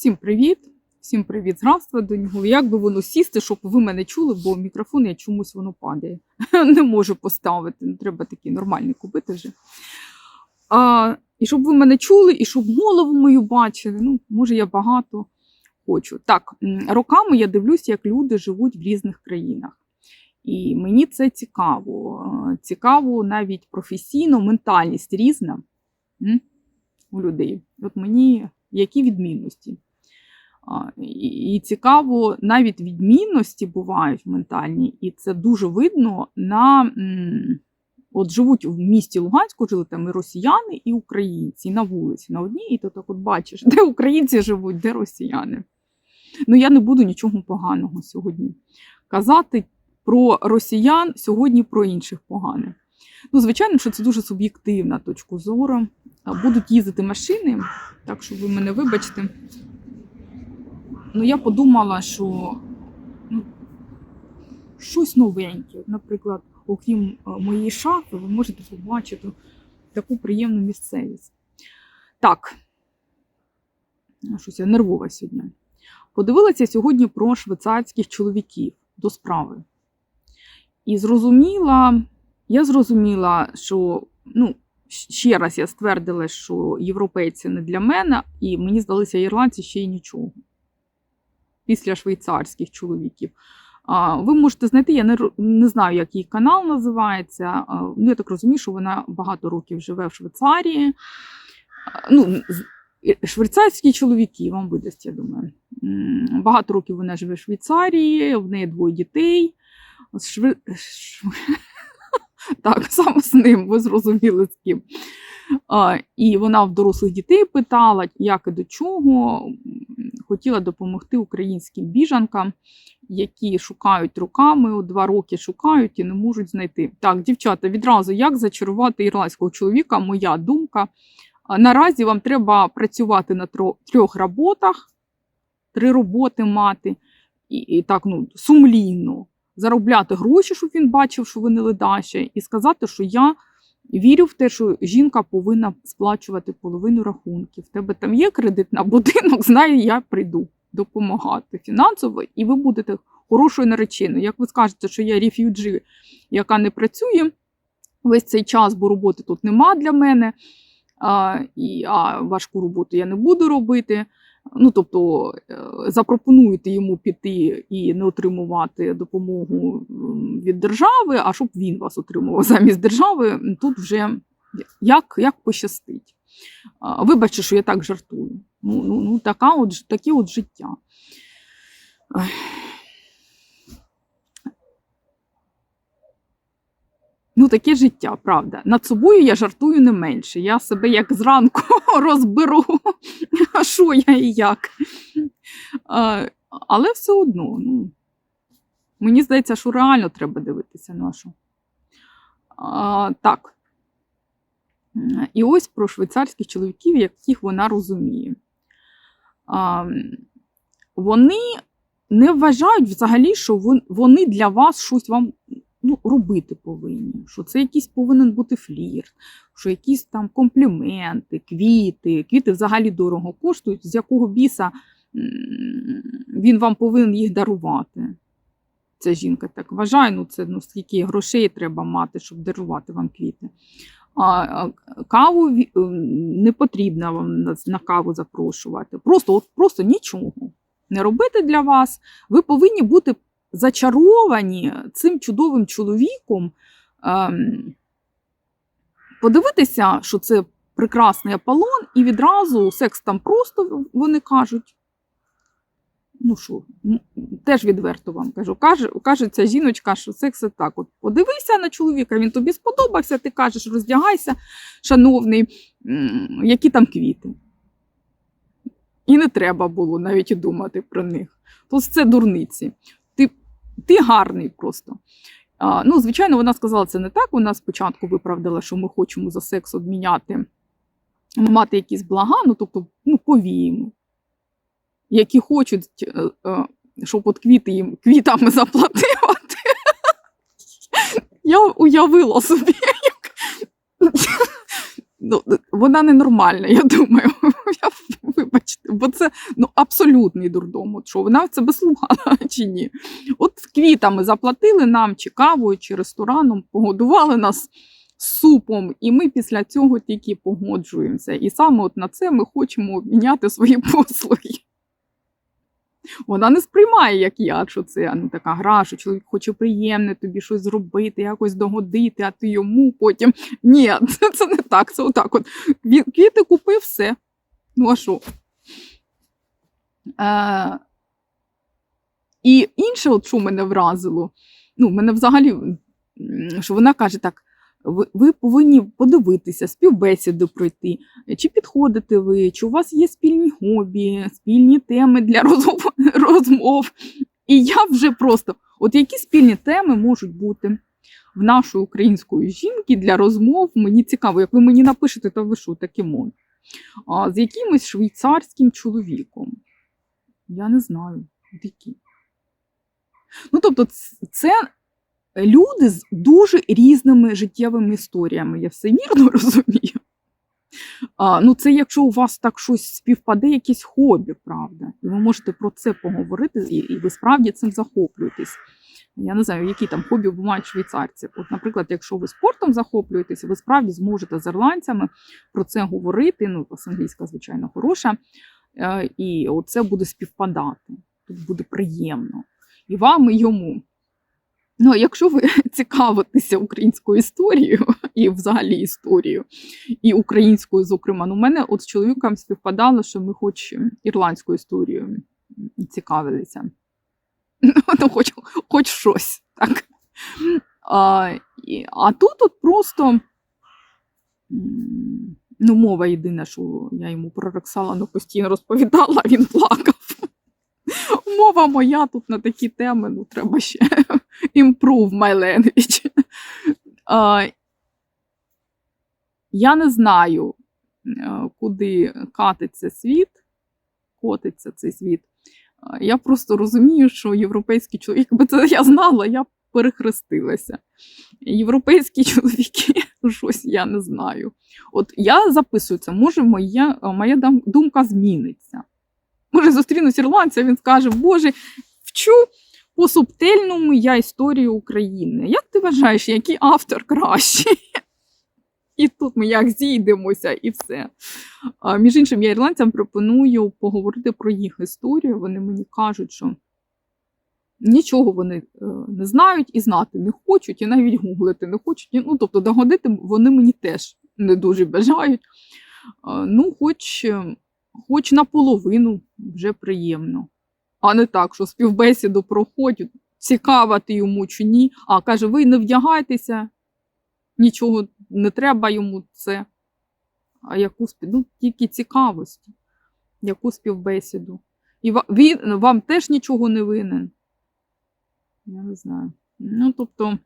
Всім привіт! Всім привіт, здравствуй, доньку. Як би воно сісти, щоб ви мене чули, бо мікрофон я чомусь воно падає. Не можу поставити. Ну, Треба такий нормальний купити вже. А, і щоб ви мене чули, і щоб голову мою бачили. Ну, може, я багато хочу. Так, роками я дивлюся, як люди живуть в різних країнах. І мені це цікаво. Цікаво навіть професійно, ментальність різна у людей. От мені які відмінності. І цікаво, навіть відмінності бувають ментальні, і це дуже видно на от живуть в місті Луганську, жили там і росіяни, і українці, на вулиці, на одній, і ти так от бачиш, де українці живуть, де росіяни. Ну, я не буду нічого поганого сьогодні казати про росіян, сьогодні про інших поганих. Ну, звичайно, що це дуже суб'єктивна точка зору. Будуть їздити машини, так що ви мене вибачте. Ну, я подумала, що ну, щось новеньке. Наприклад, окрім е, моєї шафи, ви можете побачити таку приємну місцевість. Так, щось я нервова сьогодні. Подивилася сьогодні про швейцарських чоловіків до справи. І зрозуміла, я зрозуміла, що ну, ще раз я ствердила, що європейці не для мене, і мені здалися ірландці ще й нічого. Після швейцарських чоловіків. Ви можете знайти, я не, не знаю, як її канал називається. Ну, я так розумію, що вона багато років живе в Швейцарії. Ну, швейцарські чоловіки, вам видасть, я думаю. Багато років вона живе в Швейцарії, в неї двоє дітей. Шве... Так, саме з ним, ви зрозуміли з ким. І вона в дорослих дітей питала, як і до чого. Хотіла допомогти українським біжанкам, які шукають роками, от два роки шукають і не можуть знайти. Так, дівчата, відразу як зачарувати ірландського чоловіка? Моя думка. Наразі вам треба працювати на трьох роботах, три роботи мати, і, і так ну, сумлінно заробляти гроші, щоб він бачив, що ви не ледачі, і сказати, що я вірю в те, що жінка повинна сплачувати половину рахунків. В тебе там є кредит на будинок, знаю, я прийду допомагати фінансово, і ви будете хорошою нареченою. Як ви скажете, що я реф'юджі, яка не працює весь цей час, бо роботи тут нема для мене, а, і, а важку роботу я не буду робити. Ну, тобто е, запропонуєте йому піти і не отримувати допомогу від держави, а щоб він вас отримував замість держави, тут вже як, як пощастить. Вибачте, що я так жартую. Ну, ну, ну така от, таке от життя. Ой. Ну, таке життя, правда. Над собою я жартую не менше. Я себе як зранку розберу, а що я і як. Але все одно, ну, мені здається, що реально треба дивитися нашу. Так. І ось про швейцарських чоловіків, яких вона розуміє. А, вони не вважають взагалі, що вони для вас щось вам ну, робити повинні, що це якийсь повинен бути флірт, що якісь там компліменти, квіти. Квіти взагалі дорого коштують, з якого біса він вам повинен їх дарувати. Ця жінка так вважає, ну це ну, скільки грошей треба мати, щоб дарувати вам квіти. А, каву ем, не потрібно вам на каву запрошувати. Просто, от, просто нічого не робити для вас. Ви повинні бути зачаровані цим чудовим чоловіком. Ем, подивитися, що це прекрасний Аполлон, і відразу секс там просто вони кажуть. Ну що, теж відверто вам кажу. Каже, каже ця жіночка, що секс так. От подивився на чоловіка, він тобі сподобався, ти кажеш, роздягайся, шановний, які там квіти. І не треба було навіть думати про них. Тобто це дурниці. Ти, гарний просто. А, ну, звичайно, вона сказала це не так. Вона спочатку виправдала, що ми хочемо за секс обміняти, мати якісь блага, ну тобто ну, повіємо, які хочуть, е, е, щоб от квіти їм квітами заплатити. Я уявила собі, як ну, вона ненормальна, я думаю. Я, вибачте, бо це ну, абсолютний дурдом. От що вона це слухала чи ні. От квітами заплатили нам, чи кавою, чи рестораном, погодували нас супом, і ми після цього тільки погоджуємося. І саме от на це ми хочемо обміняти свої послуги. Вона не сприймає, як я, що це ну, така гра, що чоловік хоче приємне тобі щось зробити, якось догодити, а ти йому потім. Ні, це, не так. Це отак. От. Квіти купив все. Ну, а що? Е, і інше, от, що мене вразило, ну, мене взагалі, що вона каже так: ви, ви повинні подивитися, співбесіду пройти, чи підходите ви, чи у вас є спільні хобі, спільні теми для розмов. І я вже просто, от які спільні теми можуть бути в нашої української жінки для розмов, мені цікаво, як ви мені напишете, то ви що, таке мон. З якимось швейцарським чоловіком. Я не знаю, от які. Ну, тобто, це люди з дуже різними життєвими історіями. Я все вірно розумію. А, ну, це якщо у вас так щось співпаде, якесь хобі, правда. І ви можете про це поговорити, і, і ви справді цим захоплюєтесь. Я не знаю, які там хобі мають швейцарці. От, наприклад, якщо ви спортом захоплюєтеся, ви справді зможете з ірландцями про це говорити. Ну, англійська, звичайно, хороша. Е, І це буде співпадати. Тут буде приємно. І вам, і йому. Ну, якщо ви цікавитеся українською історією і взагалі історією, і українською, зокрема, ну, мене от з чоловіком співпадало, що ми хоч ірландською історією цікавилися. Ну, хоч, хоч щось, так. А, і, а тут от просто ну, мова єдине, що я йому про Роксалану постійно розповідала, він плакав. Мова моя тут на такі теми, ну треба ще improve my language. А, я не знаю, е, куди катиться світ, котиться цей світ. Я просто розумію, що європейський чоловік, якби це я знала, я б перехрестилася. Європейські чоловіки, щось я не знаю. От я записую це, може, моя, моя думка зміниться. Може, зустрінусь ірландця, він скаже, Боже, вчу по субтильному я історію України. Як ти вважаєш, який автор кращий? І тут ми як зійдемося, і все. А, між іншим, я ірландцям пропоную поговорити про їх історію. Вони мені кажуть, що нічого вони е, не знають і знати не хочуть, і навіть гуглити не хочуть. Ну, тобто, догодити вони мені теж не дуже бажають. Ну, хоч, е, хоч наполовину вже приємно. А не так, що співбесіду проходять, цікава ти йому чи ні. А каже, ви не вдягайтеся, нічого не треба йому це. А яку ну, тільки цікавості, яку співбесіду. І він вам теж нічого не винен. Я не знаю. Ну, тобто,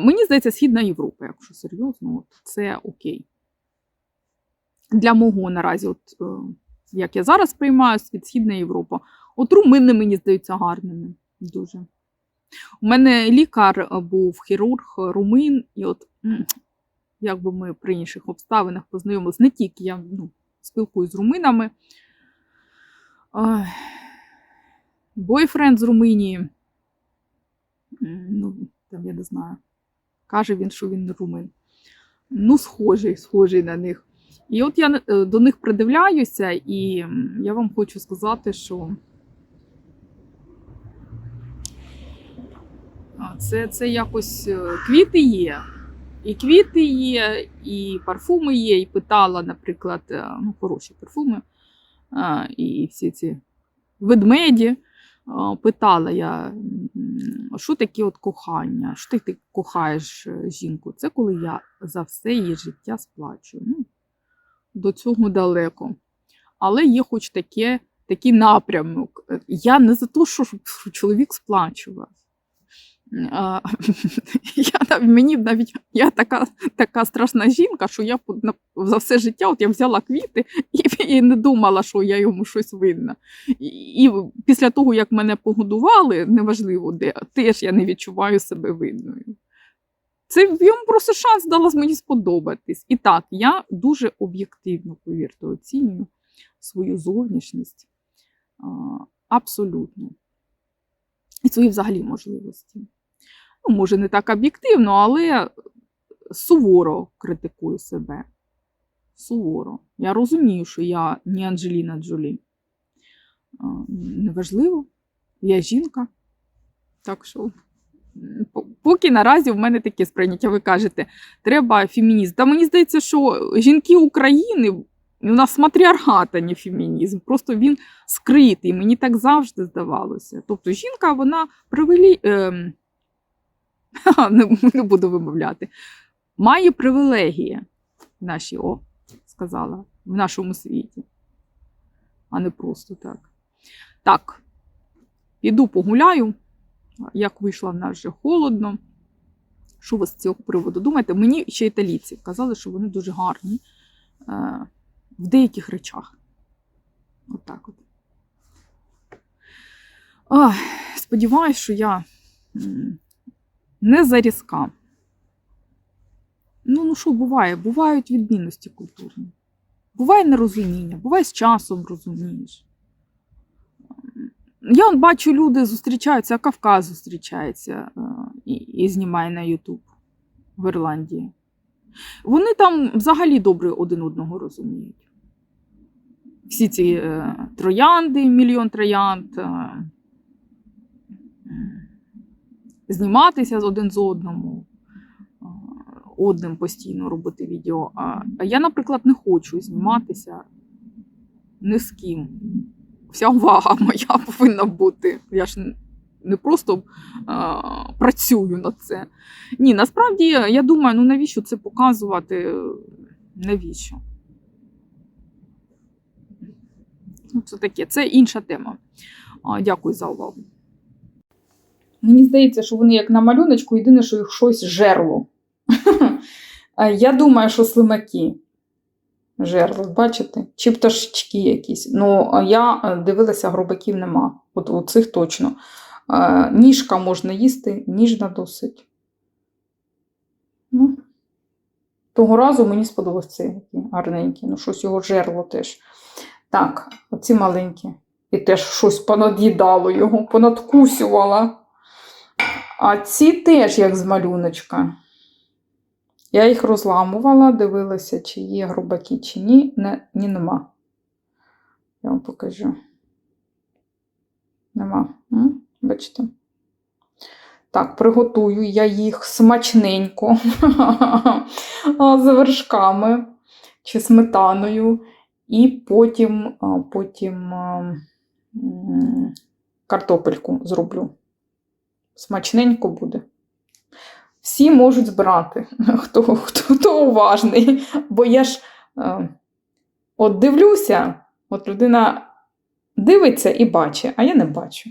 мені здається, Східна Європа, якщо серйозно, от це окей. Для мого наразі, от, е, як я зараз приймаю світ Східна Європа. От румини мені здаються гарними. Дуже. У мене лікар е, був хірург е, румин, і от якби ми при інших обставинах познайомилися, не тільки я ну, спілкуюсь з руминами. Бойфренд з Румунії. Ну, там я не знаю. Каже він, що він не румин. Ну, схожий, схожий на них. І от я е, до них придивляюся, і я вам хочу сказати, що це, це якось е, квіти є. І квіти є, і парфуми є, і питала, наприклад, е, ну, хороші парфуми, і всі ці ведмеді. А, Питала я, що таке от кохання? Що ти, кохаєш е, жінку? Це коли я за все її життя сплачую. Ну, до цього далеко. Але є хоч таке, такий напрямок. Я не за те, що чоловік сплачував. Я, мені навіть я така, така страшна жінка, що я за все життя от я взяла квіти і, і не думала, що я йому щось винна. І, і після того, як мене погодували, неважливо де, теж я не відчуваю себе винною. Це йому просто шанс дала мені сподобатись. І так, я дуже об'єктивно, повірте, оцінюю свою зовнішність. Абсолютно. І свої взагалі можливості. Ну, може, не так об'єктивно, але суворо критикую себе. Суворо. Я розумію, що я не Анджеліна Джолі. Неважливо, я жінка. Так що, поки наразі в мене таке сприйняття, ви кажете, треба фемінізм. Та мені здається, що жінки України, у нас матріархат, а не фемінізм. Просто він скритий. Мені так завжди здавалося. Тобто жінка, вона привелі... Не, не буду вимовляти. Має привілегії в нашій, о, сказала, в нашому світі. А не просто так. Так, піду погуляю. Як вийшла в нас вже холодно. Що ви з цього приводу думаєте? Мені ще італійці казали, що вони дуже гарні е, в деяких речах. Отак от. Ах, сподіваюсь, що я не зарізка. Ну, ну що буває? Бувають відмінності культурні. Буває нерозуміння, буває з часом розумієш. Я от бачу, люди зустрічаються, а Кавказ зустрічається е, і, і знімає на Ютуб в Ірландії. Вони там взагалі добре один одного розуміють. Всі ці е, троянди, мільйон троянд, е, зніматися один з одному, одним постійно робити відео. А я, наприклад, не хочу зніматися ні з ким вся увага моя повинна бути. Я ж не просто а, працюю над це. Ні, насправді я думаю, ну навіщо це показувати? Навіщо? Ну, це таке, це інша тема. А, дякую за увагу. Мені здається, що вони як на малюночку, єдине, що їх щось жерло. Я думаю, що слимаки жерло, бачите? Чи пташечки якісь. Ну, я е, дивилася, грубаків нема. От у цих точно. Ніжка можна їсти, ніжна досить. Ну, того разу мені сподобався цей гарненький. Ну, щось його жерло теж. Так, оці маленькі. І теж щось понад'їдало його, понадкусювала. А ці теж як з малюночка. Я їх розламувала, дивилася, чи є грубаки, чи ні. Не, ні, нема. Я вам покажу. Нема. М? Бачите? Так, приготую я їх смачненько з вершками чи сметаною. І потім, потім картопельку зроблю. Смачненько буде. Всі можуть збирати, хто, хто, хто уважний. Бо я ж е, от дивлюся, от людина дивиться і бачить, а я не бачу.